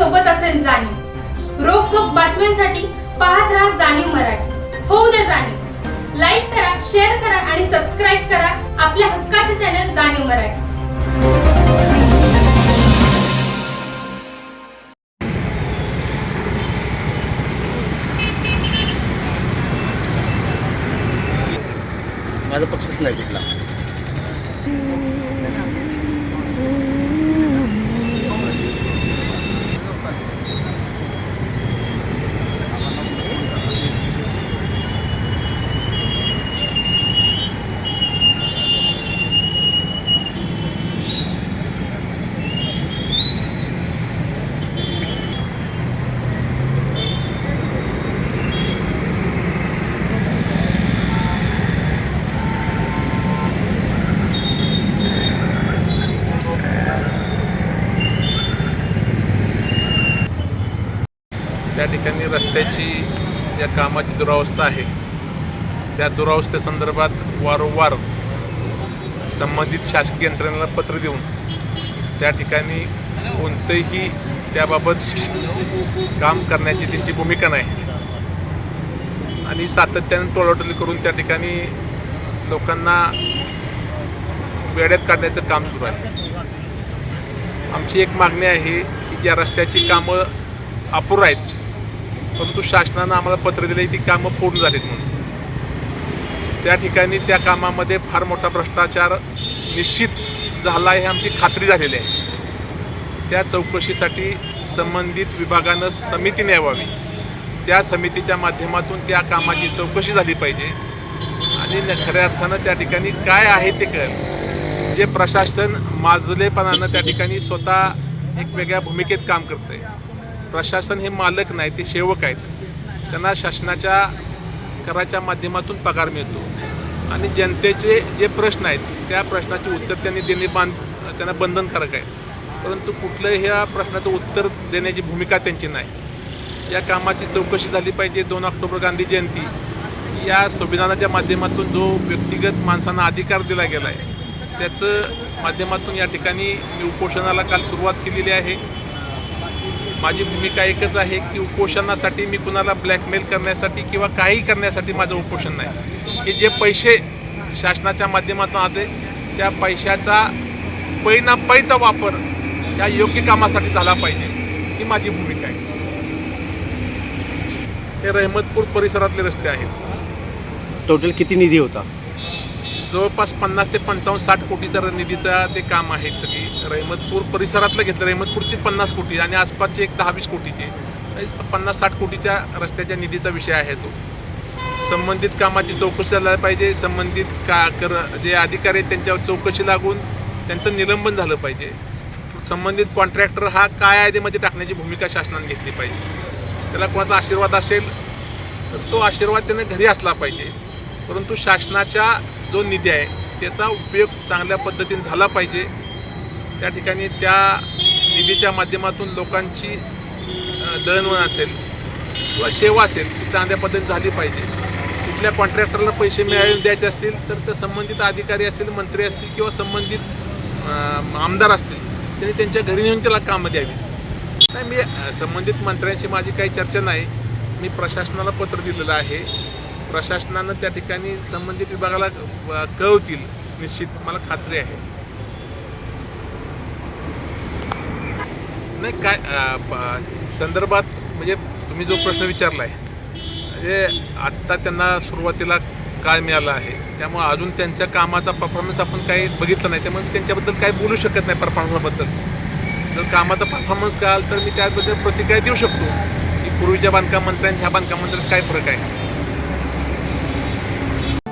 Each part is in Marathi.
सोबत असेल जाणीव. रोखोक बातम्यांसाठी पाहत राहा जाणीव मराठी. होऊ द्या जाणीव. लाईक करा शेअर करा आणि सबस्क्राईब करा आपल्या हक्काचे चॅनल जाणीव मराठी. माझा पक्षच नाही कुठला त्या ठिकाणी रस्त्याची या कामाची दुरावस्था आहे. त्या दुरावस्थेसंदर्भात वारंवार संबंधित शासकीय यंत्रणेला पत्र देऊन त्या ठिकाणी कोणतंही त्याबाबत काम करण्याची त्यांची भूमिका नाही. आणि सातत्याने टोलाटोली करून त्या ठिकाणी लोकांना वेड्यात काढण्याचं काम सुरू आहे. आमची एक मागणी आहे की ज्या रस्त्याची कामं अपुर आहेत परंतु शासनानं आम्हाला पत्र दिले ती कामं पूर्ण झालीत म्हणून. त्या ठिकाणी त्या कामामध्ये फार मोठा भ्रष्टाचार निश्चित झाला आहे आमची खात्री झालेली आहे. त्या चौकशीसाठी संबंधित विभागानं समिती नेवावी त्या समितीच्या माध्यमातून त्या कामाची चौकशी झाली पाहिजे. आणि न- खऱ्या अर्थानं त्या ठिकाणी काय आहे ते कर जे प्रशासन माजलेपणानं त्या ठिकाणी स्वतः एक वेगळ्या भूमिकेत काम करतं आहे प्रशासन हे मालक नाही ते सेवक आहेत. त्यांना शासनाच्या कराच्या माध्यमातून पगार मिळतो. आणि जनतेचे जे प्रश्न आहेत त्या प्रश्नाचे उत्तर त्यांनी देणे बांध त्यांना बंधनकारक आहे. परंतु कुठलंही ह्या प्रश्नाचं उत्तर देण्याची भूमिका त्यांची नाही. या कामाची चौकशी झाली पाहिजे दोन ऑक्टोबर गांधी जयंती. या संविधानाच्या माध्यमातून जो व्यक्तिगत माणसांना अधिकार दिला गेला आहे त्याचं माध्यमातून या ठिकाणी मी उपोषणाला काल सुरुवात केलेली आहे. माझी भूमिका एकच आहे की उपोषणासाठी मी कुणाला ब्लॅकमेल करण्यासाठी किंवा काही करण्यासाठी माझं उपोषण नाही. की जे पैसे शासनाच्या माध्यमातून आले त्या पैशाचा पैना पैचा वापर या योग्य कामासाठी झाला पाहिजे ही माझी भूमिका आहे. हे रहमतपूर परिसरातले रस्ते आहेत. टोटल किती निधी होता? जवळपास पन्नास ते पंचावन्न साठ कोटीचा निधीचा ते काम आहे सगळी. रहमतपूर परिसरातलं घेतलं रहमतपूरची पन्नास कोटी आणि आसपासचे एक दहा वीस कोटीचे पन्नास साठ कोटीच्या रस्त्याच्या निधीचा विषय आहे तो. संबंधित कामाची चौकशी झाली पाहिजे संबंधित का कर जे अधिकारी आहेत त्यांच्यावर चौकशी लागून त्यांचं निलंबन झालं पाहिजे. संबंधित कॉन्ट्रॅक्टर हा काय आहे टाकण्याची भूमिका शासनाने घेतली पाहिजे. त्याला कोणाचा आशीर्वाद असेल तर तो आशीर्वाद त्याने घरी असला पाहिजे. परंतु शासनाच्या जो निधी आहे त्याचा उपयोग चांगल्या पद्धतीने झाला पाहिजे. त्या ठिकाणी त्या निधीच्या माध्यमातून लोकांची दळणवळण असेल किंवा सेवा असेल ती चांगल्या पद्धतीने झाली पाहिजे. कुठल्या कॉन्ट्रॅक्टरला पैसे मिळाले द्यायचे असतील तर ते संबंधित अधिकारी असतील मंत्री असतील किंवा संबंधित आमदार असतील त्यांनी त्यांच्या घरी नेऊन त्याला कामं द्यावी. नाही मी संबंधित मंत्र्यांशी माझी काही चर्चा नाही. मी प्रशासनाला पत्र दिलेलं आहे. प्रशासनानं त्या ठिकाणी संबंधित विभागाला कळवतील निश्चित. मला खात्री आहे. नाही काय संदर्भात म्हणजे तुम्ही जो प्रश्न विचारला आहे म्हणजे आत्ता त्यांना सुरुवातीला काळ मिळाला आहे त्यामुळे अजून त्यांच्या कामाचा परफॉर्मन्स आपण काही बघितलं नाही त्यामुळे त्यांच्याबद्दल काही बोलू शकत नाही परफॉर्मन्सबद्दल जर कामाचा परफॉर्मन्स कळाल तर मी त्याबद्दल प्रतिक्रिया देऊ शकतो की पूर्वीच्या बांधकाम मंत्र्यांनी ह्या बांधकाम मंत्र्यात काय फरक आहे?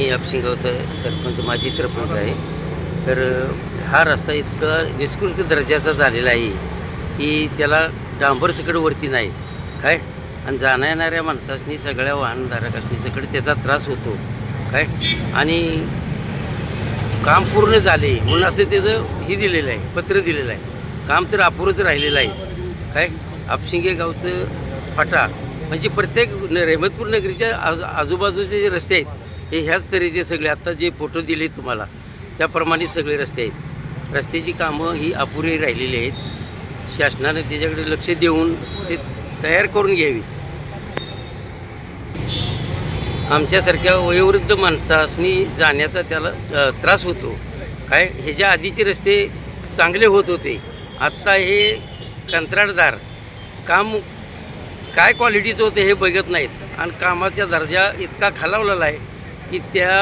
मी आपशिंगावचा सरपंच माजी सरपंच आहे. तर हा रस्ता इतका निष्कृष्ट दर्जाचा झालेला आहे की त्याला डांबरसकड वरती नाही. काय? आणि जाण्या येणाऱ्या माणसासनी सगळ्या वाहनधारकासनी सगळं त्याचा त्रास होतो. काय? आणि काम पूर्ण झाले म्हणून असं त्याचं हे दिलेलं आहे पत्र दिलेलं आहे. काम तर अपुरंच राहिलेलं आहे. काय? आपशिंगे गावचं फाटा म्हणजे प्रत्येक रेमतपूर नगरीच्या आजू आजूबाजूचे जे रस्ते आहेत हे ह्याच तऱ्हेचे सगळे आत्ता जे फोटो दिले तुम्हाला त्याप्रमाणे सगळे रस्ते आहेत. रस्त्याची कामं ही अपुरी राहिलेली आहेत. शासनाने त्याच्याकडे लक्ष देऊन ते तयार करून घ्यावी. आमच्यासारख्या वयोवृद्ध माणसासनी जाण्याचा त्याला त्रास होतो. काय? ह्याच्या आधीचे रस्ते चांगले होत होते आत्ता हे कंत्राटदार काम काय क्वालिटीचं होतं हे बघत नाहीत. आणि कामाचा दर्जा इतका खालावलेला आहे की त्या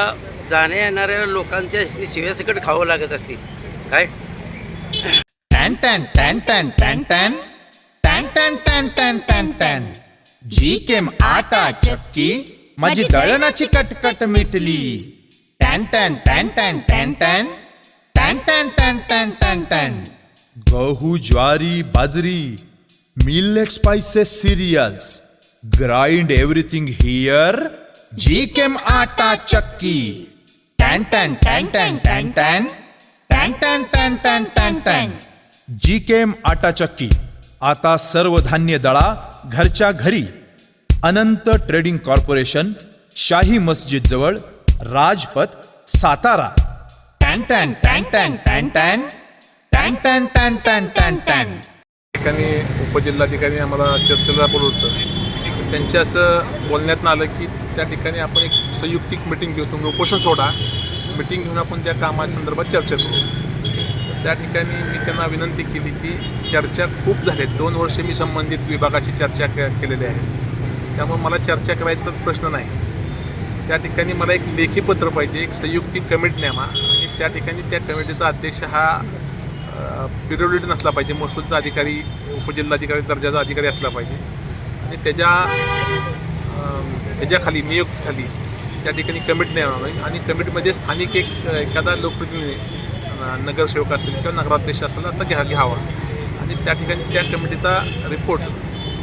जाण्या येणाऱ्या लोकांच्या शिव्यासकट खावं लागत असतील काय टॅन टॅन टॅन टॅन टॅन टॅन टॅन टॅन टॅन टॅन टॅन टॅन जी केम आटा चक्की माझी दळणाची कटकट मिटली टॅन टॅन टॅन टॅन टॅन टॅन टॅन टॅन टॅन टॅन टॅन टॅन गहू ज्वारी बाजरी millet spices cereals grind everything here जी केम आटा चक्की टॅन टॅन टॅन टॅन टॅन टॅन टॅन टॅन टॅन टॅन टॅन टॅन जी केम आटा चक्की आता सर्व धान्य दळा घरच्या घरी अनंत ट्रेडिंग कॉर्पोरेशन शाही मस्जिद जवळ राजपथ सातारा टॅन टॅन टॅन टॅन टॅन टॅन टॅन टॅन टॅन टॅन टॅन टॅन ठिकाणी उपजिल्हाधिकारी आम्हाला चर्चेला बोलवतं त्यांच्या असं बोलण्यात आलं की त्या ठिकाणी आपण एक संयुक्तिक मिटिंग घेऊ तुम्ही उपोषण सोडा. मिटिंग घेऊन आपण त्या कामासंदर्भात चर्चा करू. त्या ठिकाणी मी त्यांना विनंती केली की चर्चा खूप झाल्यात दोन वर्ष मी संबंधित विभागाची चर्चा केलेली आहे. त्यामुळे मला चर्चा करायचा प्रश्न नाही. त्या ठिकाणी मला एक लेखी पत्र पाहिजे एक संयुक्तिक कमिटीनामा आणि त्या ठिकाणी त्या कमिटीचा अध्यक्ष हा पिरियडिट नसला पाहिजे. महसूलचा अधिकारी उपजिल्हाधिकारी दर्जाचा अधिकारी असला पाहिजे. आणि त्याच्या त्याच्याखाली नियुक्तीखाली त्या ठिकाणी कमिट नाही आणि कमिटीमध्ये स्थानिक एक एखादा लोकप्रतिनिधी नगरसेवक असेल किंवा नगराध्यक्ष असेल असा घ्या घ्यावा. आणि त्या ठिकाणी त्या कमिटीचा रिपोर्ट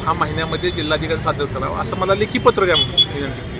हा महिन्यामध्ये जिल्हाधिकारी सादर करावा. असं मला लेखी पत्र द्या विनंती.